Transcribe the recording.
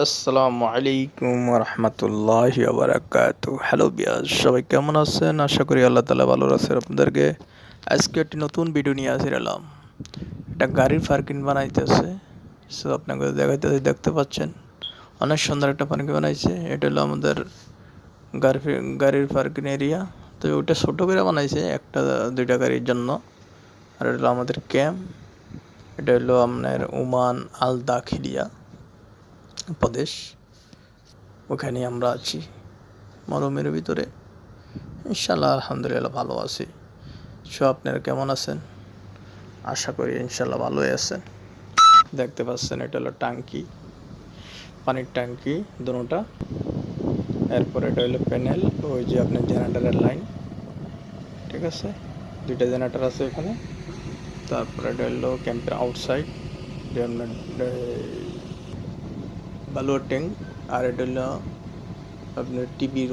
আসসালামু আলাইকুম রহমতুল্লাহ বারাকাতু হ্যালো বিয়াস সবাই কেমন আছেন? আশা করি আল্লাহ তালা ভালো আছেন। আপনাদেরকে আজকে একটি নতুন ভিডিও নিয়ে আসি এলাম এটা গাড়ির পার্কিং বানাইতেছে। সো আপনাকে দেখাইতেছে দেখতে পাচ্ছেন? অনেক সুন্দর একটা পার্কিং বানাইছে। এটা হলো আমাদের গাড়ি, গাড়ির পার্কিং এরিয়া তো ওটা ছোটো করে বানাইছে, একটা, দুইটা গাড়ির জন্য। আর এটা হলো আমাদের ক্যাম্প। এটা হলো আপনার ওমান আল দাখিলিয়া প্রদেশ। ওখানে আমরা আছি মরমের ভিতরে। ইনশাল্লাহ আলহামদুলিল্লাহ ভালো আছি। সো আপনারা কেমন আছেন? আশা করি ইনশাল্লাহ ভালোই আছেন। দেখতে পাচ্ছেন, এটা হলো টাঙ্কি পানির ট্যাঙ্কি দুটা। এরপর এটা হলো প্যানেল, ওই যে আপনার জেনারেটারের লাইন। ঠিক আছে? দুইটা জেনারেটার আছে এখানে তারপরে এটা হলো ক্যাম্পের আউটসাইড যে আপনার বালুয়ার ট্যাঙ্ক আর এটা হলো আপনার টিভির